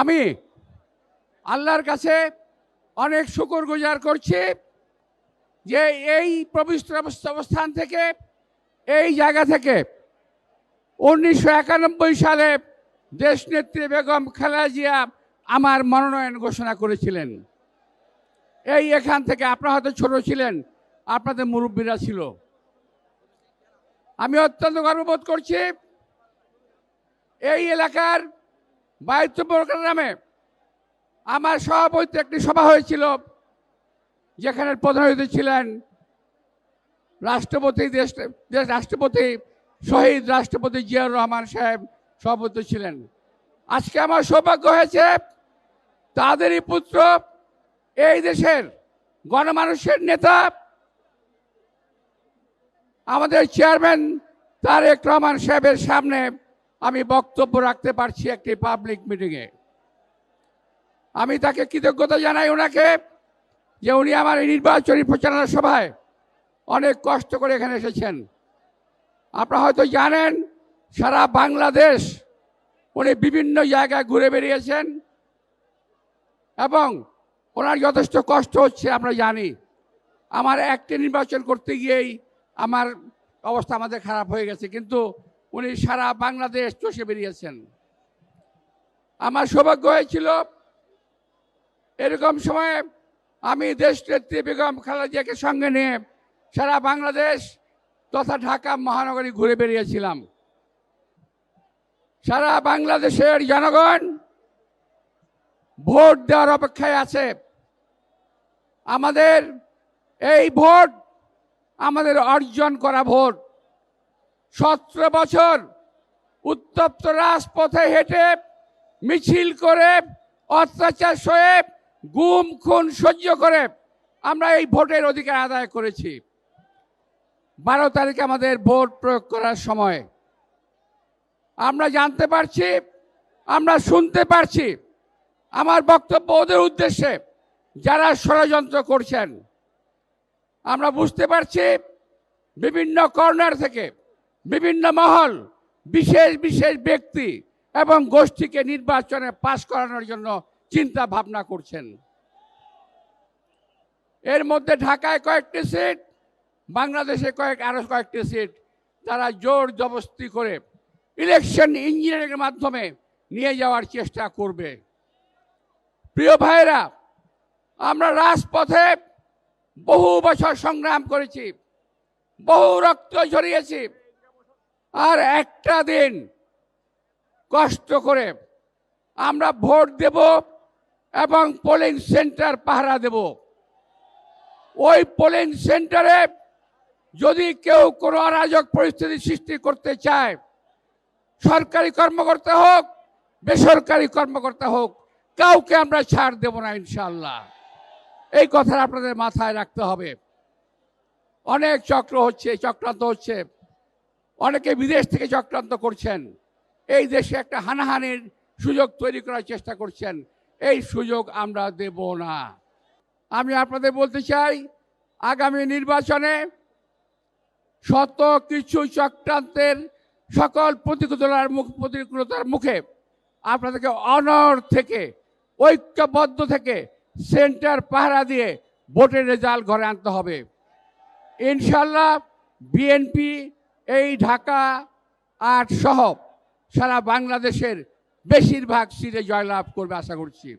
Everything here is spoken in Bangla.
আমি আল্লাহর কাছে অনেক শুকর গুজার করছি যে এই পবিত্র অবস্থান থেকে, এই জায়গা থেকে উনিশশো একানব্বই সালে দেশনেত্রী বেগম খালেদা জিয়া আমার মনোনয়ন ঘোষণা করেছিলেন। এই এখান থেকে আপনারা হয়তো ছোট ছিলেন, আপনাদের মুরব্বীরা ছিল। আমি অত্যন্ত গর্ববোধ করছি, এই এলাকার বায়ুত্বপুর গ্রামে আমার সভাপতি একটি সভা হয়েছিল যেখানে প্রধান অতিথি ছিলেন রাষ্ট্রপতি দেশ রাষ্ট্রপতি, শহীদ রাষ্ট্রপতি জিয়াউর রহমান সাহেব সভাপতি ছিলেন। আজকে আমার সৌভাগ্য হয়েছে, তাদেরই পুত্র এই দেশের গণমানুষের নেতা আমাদের চেয়ারম্যান তারেক রহমান সাহেবের সামনে আমি বক্তব্য রাখতে পারছি একটি পাবলিক মিটিংয়ে আমি তাকে কৃতজ্ঞতা জানাই ওনাকে যে উনি আমার এই নির্বাচনী প্রচারণা সভায় অনেক কষ্ট করে এখানে এসেছেন। আপনারা হয়তো জানেন, সারা বাংলাদেশ উনি বিভিন্ন জায়গায় ঘুরে বেরিয়েছেন এবং ওনার যথেষ্ট কষ্ট হচ্ছে, আমরা জানি। আমার একটি নির্বাচন করতে গিয়েই আমার অবস্থা আমাদের খারাপ হয়ে গেছে, কিন্তু উনি সারা বাংলাদেশ চষে বেরিয়েছেন। আমার সৌভাগ্য হয়েছিল, এরকম সময়ে আমি দেশ নেত্রী বেগম খালেদাজিয়াকে সঙ্গে নিয়ে সারা বাংলাদেশ তথা ঢাকা মহানগরী ঘুরে বেরিয়েছিলাম। সারা বাংলাদেশের জনগণ ভোট দেওয়ার অপেক্ষায় আছে। আমাদের এই ভোট আমাদের অর্জন করা ভোট। সতেরো বছর উত্তপ্ত রাজপথে হেঁটে মিছিল করে অত্যাচার সয়ে গুম, খুন, সহ্য করে আমরা এই ভোটের অধিকার আদায় করেছি। বারো তারিখে আমাদের ভোট প্রয়োগ করার সময় আমরা জানতে পারছি, আমরা শুনতে পারছি। আমার বক্তব্য ওদের উদ্দেশ্যে যারা ষড়যন্ত্র করছেন, আমরা বুঝতে পারছি বিভিন্ন কর্নার থেকে বিভিন্ন মহল, বিশেষ বিশেষ ব্যক্তি এবং গোষ্ঠীকে নির্বাচনে পাশ করানোর জন্য চিন্তা ভাবনা করছেন। এর মধ্যে ঢাকায় কয়েকটি সিট, বাংলাদেশে কয়েক, আরও কয়েকটি সিট, তারা জোর জবস্তি করে ইলেকশন ইঞ্জিনিয়ারিংয়ের মাধ্যমে নিয়ে যাওয়ার চেষ্টা করবে। প্রিয় ভাইরা আমরা রাজপথে বহু বছর সংগ্রাম করেছি, বহু রক্ত ঝরিয়েছি আর একটা দিন কষ্ট করে আমরা ভোট দেব এবং পোলিং সেন্টার পাহারা দেব। ওই পোলিং সেন্টারে যদি কেউ কোনো অরাজক পরিস্থিতি সৃষ্টি করতে চায়, সরকারি কর্মকর্তা হোক, বেসরকারি কর্মকর্তা হোক, কাউকে আমরা ছাড় দেব না ইনশাল্লাহ এই কথাটা আপনাদের মাথায় রাখতে হবে। অনেক চক্র হচ্ছে, চক্রান্ত হচ্ছে। অনেকে বিদেশ থেকে চক্রান্ত করছেন। এই দেশে একটা হানাহানির সুযোগ তৈরি করার চেষ্টা করছেন। এই সুযোগ আমরা দেব না। আমি আপনাদের বলতে চাই, আগামী নির্বাচনে শত কিছু চক্রান্তের সকল প্রতিকূলতার মুখ, প্রতিকূলতার মুখে আপনাদেরকে অনর থেকে, ঐক্যবদ্ধ থেকে সেন্টার পাহারা দিয়ে ভোটের রেজাল্ট ঘরে আনতে হবে। ইনশাল্লাহ বিএনপি এই ঢাকা আট সহ সারা বাংলাদেশের বেশিরভাগ সিটে জয়লাভ করবে আশা করছি।